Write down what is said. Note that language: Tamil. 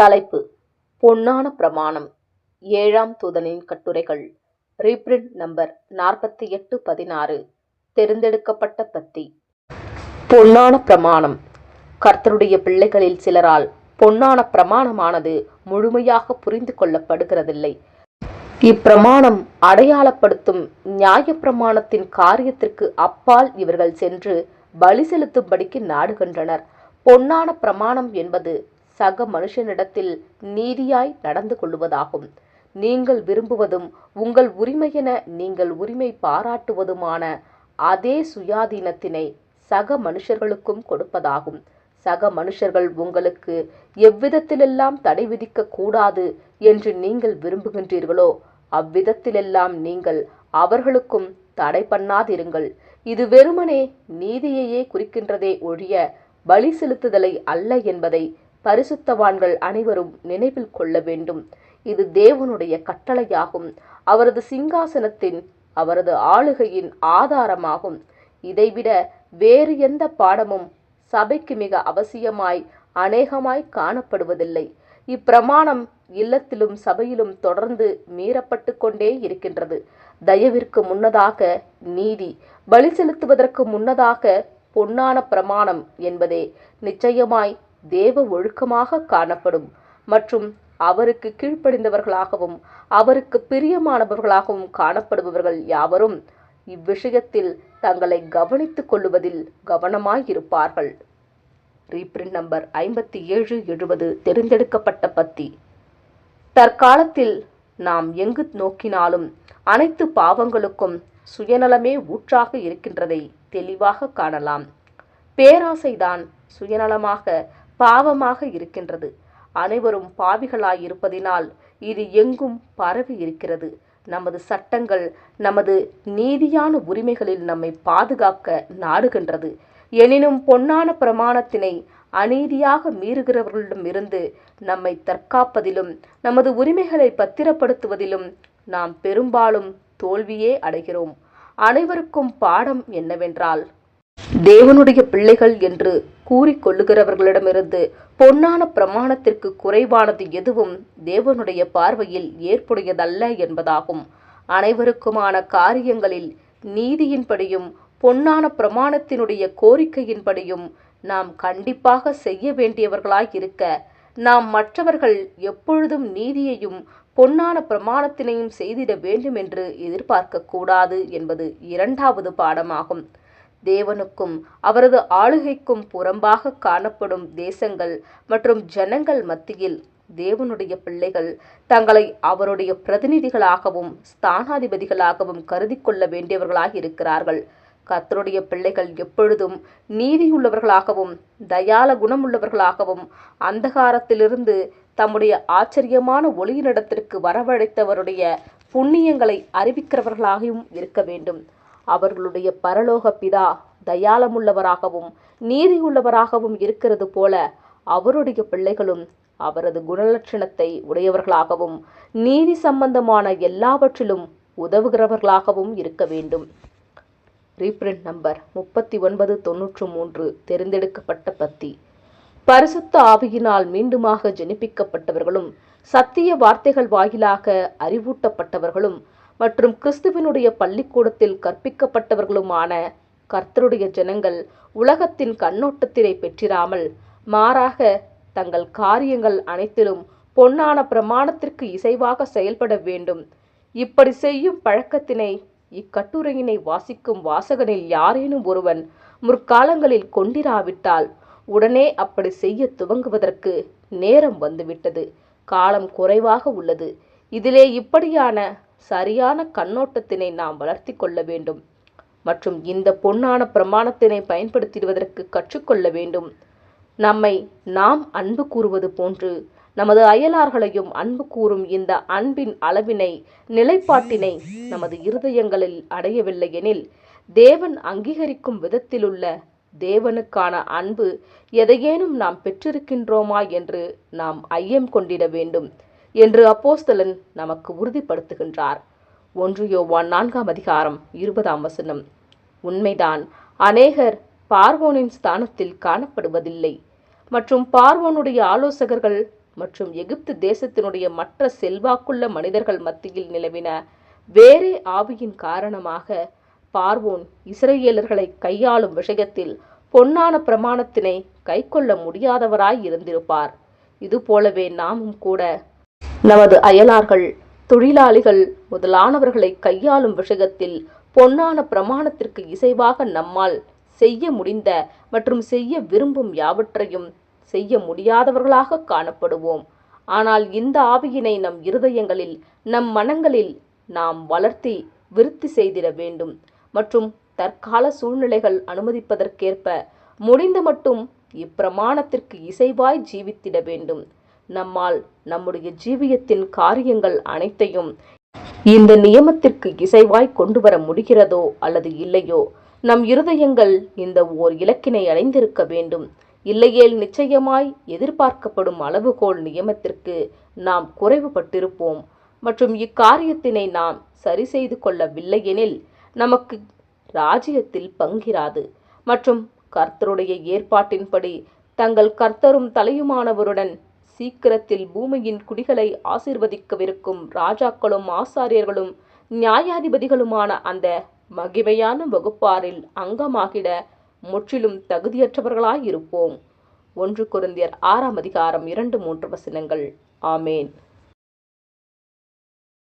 தலைப்பு பொன்னான பிரமாணம் ஏழாம் தூதனின் கட்டுரைகள் ரீப்ரிண்ட் நம்பர் நாற்பத்தி எட்டு பதினாறு தெரிந்தெடுக்கப்பட்ட பத்தி. பொன்னான பிரமாணம். கர்த்தருடைய பிள்ளைகளில் சிலரால் பொன்னான பிரமாணமானது முழுமையாக புரிந்து கொள்ளப்படுகிறதில்லை. இப்பிரமாணம் அடையாளப்படுத்தும் நியாய பிரமாணத்தின் காரியத்திற்கு அப்பால் இவர்கள் சென்று பலி செலுத்தும்படிக்கு நாடுகின்றனர். பொன்னான பிரமாணம் என்பது சக மனுஷனிடத்தில் நீதியாய் நடந்து கொள்வதாகும் நீங்கள் விரும்புவதும் உங்கள் உரிமையென நீங்கள் உரிமை பாராட்டுவதுமான அதே சுயாதீனத்தினை சக மனுஷர்களுக்கும் கொடுப்பதாகும். சக மனுஷர்கள் உங்களுக்கு எவ்விதத்திலெல்லாம் தடை விதிக்க கூடாது என்று நீங்கள் விரும்புகின்றீர்களோ அவ்விதத்திலெல்லாம் நீங்கள் அவர்களுக்கும் தடை பண்ணாதிருங்கள். இது வெறுமனே நீதியையே குறிக்கின்றதே ஒழிய பலி செலுத்துதலை அல்ல என்பதை பரிசுத்தவான்கள் அனைவரும் நினைவில் கொள்ள வேண்டும். இது தேவனுடைய கட்டளையாகும். அவரது சிங்காசனத்தின் அவரது ஆளுகையின் ஆதாரமாகும். இதைவிட வேறு எந்த பாடமும் சபைக்கு மிக அவசியமாய் அநேகமாய் காணப்படுவதில்லை. இப்பிரமாணம் இல்லத்திலும் சபையிலும் தொடர்ந்து மீறப்பட்டு கொண்டே இருக்கின்றது. தயவிற்கு முன்னதாக நீதி பலி செலுத்துவதற்கு முன்னதாக பொன்னான பிரமாணம் என்பதே நிச்சயமாய் தேவ ஒழுக்கமாக காணப்படும் மற்றும் அவருக்கு கீழ்ப்படிந்தவர்களாகவும் அவருக்கு பிரியமானவர்களாகவும் காணப்படுபவர்கள் யாவரும் இவ்விஷயத்தில் தங்களை கவனித்துக் கொள்ளுவதில் கவனமாயிருப்பார்கள். ரீப்ரிண்ட் நம்பர் ஐம்பத்தி ஏழு எழுபது தெரிந்தெடுக்கப்பட்ட பத்தி. தற்காலத்தில் நாம் எங்கு நோக்கினாலும் அனைத்து பாவங்களுக்கும் சுயநலமே ஊற்றாக இருக்கின்றதை தெளிவாக காணலாம். பேராசைதான் சுயநலமாக பாவமாக இருக்கின்றது. அனைவரும் பாவிகளாயிருப்பதினால் இது எங்கும் பரவி இருக்கிறது. நமது சட்டங்கள் நமது நீதியான உரிமைகளில் நம்மை பாதுகாக்க நாடுகின்றது. எனினும் பொன்னான பிரமாணத்தினை அநீதியாக மீறுகிறவர்களிடமிருந்து நம்மை தற்காப்பதிலும் நமது உரிமைகளை பத்திரப்படுத்துவதிலும் நாம் பெரும்பாலும் தோல்வியே அடைகிறோம். அனைவருக்கும் பாடம் என்னவென்றால் தேவனுடைய பிள்ளைகள் என்று கூறிக்கொள்ளுகிறவர்களிடமிருந்து பொன்னான பிரமாணத்திற்கு குறைவானது எதுவும் தேவனுடைய பார்வையில் ஏற்புடையதல்ல என்பதாகும். அனைவருக்குமான காரியங்களில் நீதியின்படியும் பொன்னான பிரமாணத்தினுடைய கோரிக்கையின்படியும் நாம் கண்டிப்பாக செய்ய வேண்டியவர்களாய் இருக்க நாம் மற்றவர்கள் எப்பொழுதும் நீதியையும் பொன்னான பிரமாணத்தினையும் செய்திட வேண்டும் என்று எதிர்பார்க்கக்கூடாது என்பது இரண்டாவது பாடமாகும். தேவனுக்கும் அவரது ஆளுகைக்கும் புறம்பாக காணப்படும் தேசங்கள் மற்றும் ஜனங்கள் மத்தியில் தேவனுடைய பிள்ளைகள் தங்களை அவருடைய பிரதிநிதிகளாகவும் ஸ்தானாதிபதிகளாகவும் கருதி கொள்ள வேண்டியவர்களாக இருக்கிறார்கள். கத்தருடைய பிள்ளைகள் எப்பொழுதும் நீதியுள்ளவர்களாகவும் தயால குணமுள்ளவர்களாகவும் அந்தகாரத்திலிருந்து தம்முடைய ஆச்சரியமான ஒளியினிடத்திற்கு வரவழைத்தவருடைய புண்ணியங்களை அறிவிக்கிறவர்களாகவும் இருக்க வேண்டும். அவர்களுடைய பரலோக பிதா தயாளமுள்ளவராகவும் நீதியுள்ளவராகவும் இருக்கிறது போல அவருடைய பிள்ளைகளும் அவரது குணலட்சணத்தை உடையவர்களாகவும் நீதி சம்பந்தமான எல்லாவற்றிலும் உதவுகிறவர்களாகவும் இருக்க வேண்டும். ரீப்ரிண்ட் நம்பர் முப்பத்தி ஒன்பது தொன்னூற்று மூன்று தெரிந்தெடுக்கப்பட்ட பத்தி. பரிசுத்த ஆவியினால் மீண்டுமாக ஜெனிப்பிக்கப்பட்டவர்களும் சத்திய வார்த்தைகள் வாயிலாக அறிவூட்டப்பட்டவர்களும் மற்றும் கிறிஸ்துவினுடைய பள்ளிக்கூடத்தில் கற்பிக்கப்பட்டவர்களுமான கர்த்தருடைய ஜனங்கள் உலகத்தின் கண்ணோட்டத்தினை பெற்றிராமல் மாறாக தங்கள் காரியங்கள் அனைத்திலும் பொன்னான பிரமாணத்திற்கு இசைவாக செயல்பட வேண்டும். இப்படி செய்யும் பழக்கத்தினை இக்கட்டுரையினை வாசிக்கும் வாசகனில் யாரேனும் ஒருவன் முற்காலங்களில் கொண்டிராவிட்டால் உடனே அப்படி செய்ய துவங்குவதற்கு நேரம் வந்துவிட்டது. காலம் குறைவாக உள்ளது. இதிலே இப்படியான சரியான கண்ணோட்டத்தினை நாம் வளர்த்தி கொள்ள வேண்டும். மற்றும் இந்த பொன்னான பிரமாணத்தினை பயன்படுத்திடுவதற்கு கற்றுக்கொள்ள வேண்டும். நம்மை நாம் அன்பு கூறுவது போன்று நமது அயலார்களையும் அன்பு கூறும் இந்த அன்பின் அளவினை நிலைப்பாட்டினை நமது இருதயங்களில் அடையவில்லை எனில் தேவன் அங்கீகரிக்கும் விதத்திலுள்ள தேவனுக்கான அன்பு எதையேனும் நாம் பெற்றிருக்கின்றோமா என்று நாம் ஐயம் கொண்டிட வேண்டும். என்று அப்போஸ்தலன் நமக்கு உறுதிப்படுத்துகின்றார். ஒன்று யோவான் நான்காம் அதிகாரம் இருபதாம் வசனம். உண்மைதான் அநேகர் பார்வோனின் ஸ்தானத்தில் காணப்படுவதில்லை. மற்றும் பார்வோனுடைய ஆலோசகர்கள் மற்றும் எகிப்து தேசத்தினுடைய மற்ற செல்வாக்குள்ள மனிதர்கள் மத்தியில் நிலவின வேறே ஆவியின் காரணமாக பார்வோன் இஸ்ரேலர்களை கையாளும் விஷயத்தில் பொன்னான பிரமாணத்தினை கைக்கொள்ள முடியாதவராய் இருந்திருப்பார். இதுபோலவே நாமும் கூட நமது அயலார்கள் தொழிலாளிகள் முதலானவர்களை கையாளும் விஷயத்தில் பொன்னான பிரமாணத்திற்கு இசைவாக நம்மால் செய்ய முடிந்த மற்றும் செய்ய விரும்பும் யாவற்றையும் செய்ய முடியாதவர்களாக காணப்படுவோம். ஆனால் இந்த ஆவியினை நம் இருதயங்களில் நம் மனங்களில் நாம் வளர்த்தி விருத்தி செய்திட வேண்டும் மற்றும் தற்கால சூழ்நிலைகள் அனுமதிப்பதற்கேற்ப முடிந்த மட்டும் இப்பிரமாணத்திற்கு இசைவாய் ஜீவித்திட வேண்டும். நம்மால் நம்முடைய ஜீவியத்தின் காரியங்கள் அனைத்தையும் இந்த நியமத்திற்கு இசைவாய் கொண்டு வர முடிகிறதோ அல்லது இல்லையோ? நம் இருதயங்கள் இந்த ஓர் இலக்கினை அடைந்திருக்க வேண்டும். இல்லையேல் நிச்சயமாய் எதிர்பார்க்கப்படும் அளவுகோல் நியமத்திற்கு நாம் குறைவுபட்டிருப்போம். மற்றும் இக்காரியத்தினை நாம் சரி செய்து கொள்ளவில்லையெனில் நமக்கு ராஜ்யத்தில் பங்கிராது. மற்றும் கர்த்தருடைய ஏற்பாட்டின்படி தங்கள் கர்த்தரும் தலையுமானவருடன் சீக்கிரத்தில் பூமியின் குடிகளை ஆசீர்வதிக்கவிருக்கும் ராஜாக்களும் ஆசாரியர்களும் நியாயாதிபதிகளுமான அந்த மகிமையான வகுப்பாரில் அங்கமாகிட முற்றிலும் தகுதியற்றவர்களாயிருப்போம். ஒன்று குருந்தியர் ஆறாம் அதிகாரம் இரண்டு மூன்று வசனங்கள். ஆமேன்.